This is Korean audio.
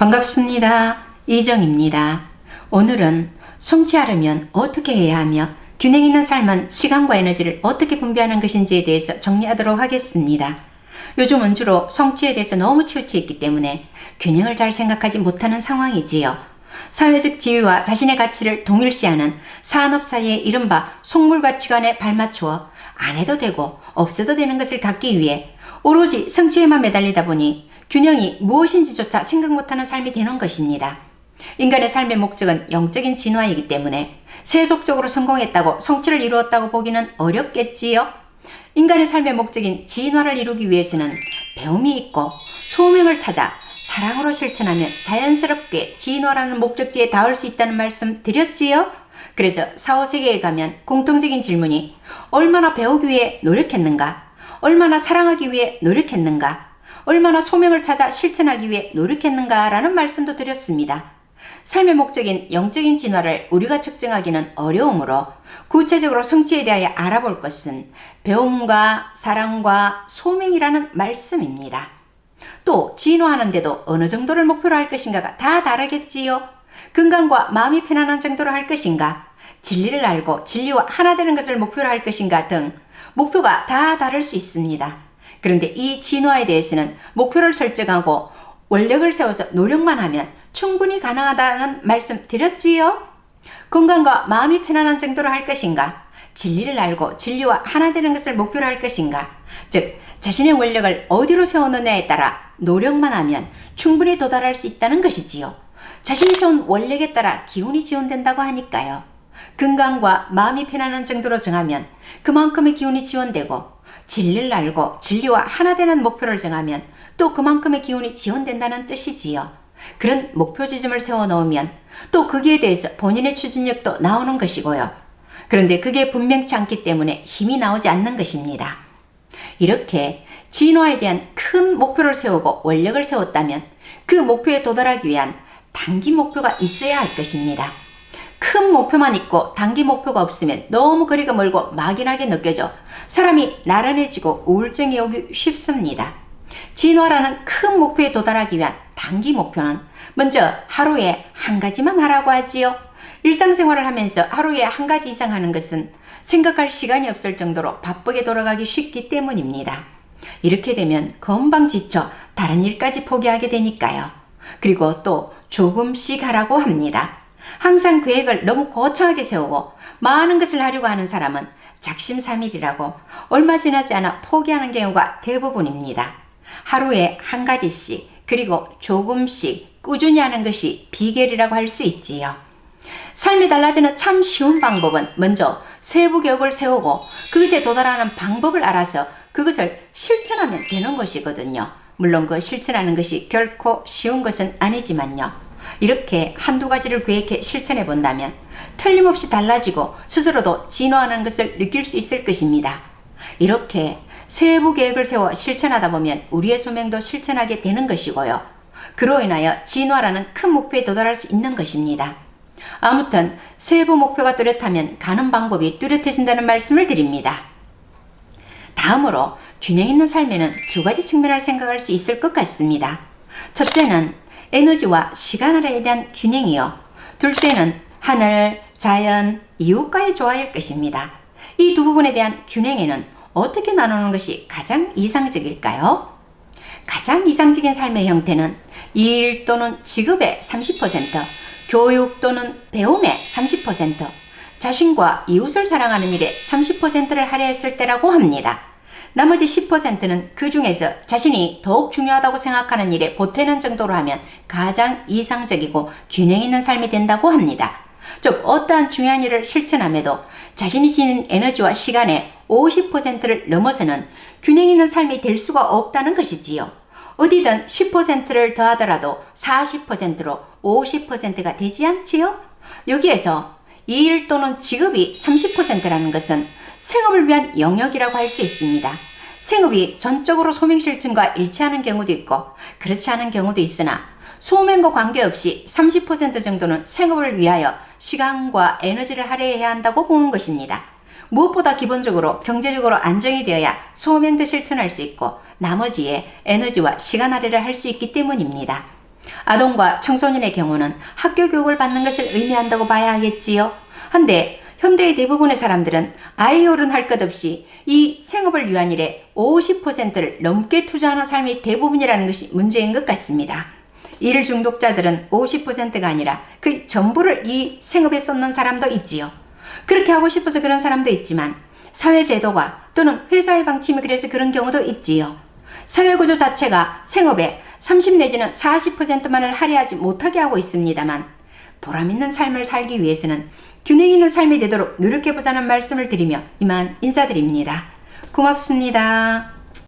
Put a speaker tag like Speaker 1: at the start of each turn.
Speaker 1: 반갑습니다. 이정입니다. 오늘은 성취하려면 어떻게 해야 하며 균형 있는 삶은 시간과 에너지를 어떻게 분배하는 것인지에 대해서 정리하도록 하겠습니다. 요즘은 주로 성취에 대해서 너무 치우쳐 있기 때문에 균형을 잘 생각하지 못하는 상황이지요. 사회적 지위와 자신의 가치를 동일시하는 산업 사이의 이른바 속물 가치관에 발맞추어 안 해도 되고 없어도 되는 것을 갖기 위해 오로지 성취에만 매달리다 보니 균형이 무엇인지조차 생각 못하는 삶이 되는 것입니다. 인간의 삶의 목적은 영적인 진화이기 때문에 세속적으로 성공했다고 성취를 이루었다고 보기는 어렵겠지요. 인간의 삶의 목적인 진화를 이루기 위해서는 배움이 있고 소명을 찾아 사랑으로 실천하면 자연스럽게 진화라는 목적지에 닿을 수 있다는 말씀 드렸지요. 그래서 사후세계에 가면 공통적인 질문이 얼마나 배우기 위해 노력했는가? 얼마나 사랑하기 위해 노력했는가? 얼마나 소명을 찾아 실천하기 위해 노력했는가라는 말씀도 드렸습니다. 삶의 목적인 영적인 진화를 우리가 측정하기는 어려우므로 구체적으로 성취에 대하여 알아볼 것은 배움과 사랑과 소명이라는 말씀입니다. 또 진화하는데도 어느 정도를 목표로 할 것인가가 다 다르겠지요. 건강과 마음이 편안한 정도로 할 것인가, 진리를 알고 진리와 하나 되는 것을 목표로 할 것인가 등 목표가 다 다를 수 있습니다. 그런데 이 진화에 대해서는 목표를 설정하고 원력을 세워서 노력만 하면 충분히 가능하다는 말씀 드렸지요? 건강과 마음이 편안한 정도로 할 것인가? 진리를 알고 진리와 하나 되는 것을 목표로 할 것인가? 즉, 자신의 원력을 어디로 세우느냐에 따라 노력만 하면 충분히 도달할 수 있다는 것이지요. 자신이 세운 원력에 따라 기운이 지원된다고 하니까요. 건강과 마음이 편안한 정도로 정하면 그만큼의 기운이 지원되고 진리를 알고 진리와 하나 되는 목표를 정하면 또 그만큼의 기운이 지원된다는 뜻이지요. 그런 목표 지점을 세워 놓으면 또 거기에 대해서 본인의 추진력도 나오는 것이고요. 그런데 그게 분명치 않기 때문에 힘이 나오지 않는 것입니다. 이렇게 진화에 대한 큰 목표를 세우고 원력을 세웠다면 그 목표에 도달하기 위한 단기 목표가 있어야 할 것입니다. 큰 목표만 있고 단기 목표가 없으면 너무 거리가 멀고 막연하게 느껴져 사람이 나른해지고 우울증이 오기 쉽습니다. 진화라는 큰 목표에 도달하기 위한 단기 목표는 먼저 하루에 한 가지만 하라고 하지요. 일상생활을 하면서 하루에 한 가지 이상 하는 것은 생각할 시간이 없을 정도로 바쁘게 돌아가기 쉽기 때문입니다. 이렇게 되면 금방 지쳐 다른 일까지 포기하게 되니까요. 그리고 또 조금씩 하라고 합니다. 항상 계획을 너무 거창하게 세우고 많은 것을 하려고 하는 사람은 작심삼일이라고 얼마 지나지 않아 포기하는 경우가 대부분입니다. 하루에 한 가지씩 그리고 조금씩 꾸준히 하는 것이 비결이라고 할 수 있지요. 삶이 달라지는 참 쉬운 방법은 먼저 세부 계획을 세우고 그것에 도달하는 방법을 알아서 그것을 실천하면 되는 것이거든요. 물론 그 실천하는 것이 결코 쉬운 것은 아니지만요. 이렇게 한두 가지를 계획해 실천해 본다면 틀림없이 달라지고 스스로도 진화하는 것을 느낄 수 있을 것입니다. 이렇게 세부 계획을 세워 실천하다 보면 우리의 소명도 실천하게 되는 것이고요. 그로 인하여 진화라는 큰 목표에 도달할 수 있는 것입니다. 아무튼 세부 목표가 뚜렷하면 가는 방법이 뚜렷해진다는 말씀을 드립니다. 다음으로 균형 있는 삶에는 두 가지 측면을 생각할 수 있을 것 같습니다. 첫째는 에너지와 시간에 대한 균형이요. 둘째는 하늘, 자연, 이웃과의 조화일 것입니다. 이 두 부분에 대한 균형에는 어떻게 나누는 것이 가장 이상적일까요? 가장 이상적인 삶의 형태는 일 또는 직업의 30%, 교육 또는 배움의 30%, 자신과 이웃을 사랑하는 일에 30%를 할애했을 때라고 합니다. 나머지 10%는 그 중에서 자신이 더욱 중요하다고 생각하는 일에 보태는 정도로 하면 가장 이상적이고 균형 있는 삶이 된다고 합니다. 즉, 어떠한 중요한 일을 실천함에도 자신이 지닌 에너지와 시간의 50%를 넘어서는 균형 있는 삶이 될 수가 없다는 것이지요. 어디든 10%를 더하더라도 40%로 50%가 되지 않지요? 여기에서 일 또는 직업이 30%라는 것은 생업을 위한 영역이라고 할 수 있습니다. 생업이 전적으로 소명 실천과 일치하는 경우도 있고 그렇지 않은 경우도 있으나 소명과 관계없이 30% 정도는 생업을 위하여 시간과 에너지를 할애해야 한다고 보는 것입니다. 무엇보다 기본적으로 경제적으로 안정이 되어야 소명도 실천할 수 있고 나머지에 에너지와 시간 할애를 할 수 있기 때문입니다. 아동과 청소년의 경우는 학교 교육을 받는 것을 의미한다고 봐야 하겠지요. 한데 현대의 대부분의 사람들은 아이 어른 할것 없이 이 생업을 위한 일에 50%를 넘게 투자하는 삶이 대부분이라는 것이 문제인 것 같습니다. 일 중독자들은 50%가 아니라 그 전부를 이 생업에 쏟는 사람도 있지요. 그렇게 하고 싶어서 그런 사람도 있지만 사회 제도가 또는 회사의 방침이 그래서 그런 경우도 있지요. 사회 구조 자체가 생업에 30 내지는 40%만을 할애하지 못하게 하고 있습니다만 보람 있는 삶을 살기 위해서는 균형 있는 삶이 되도록 노력해 보자는 말씀을 드리며 이만 인사드립니다. 고맙습니다.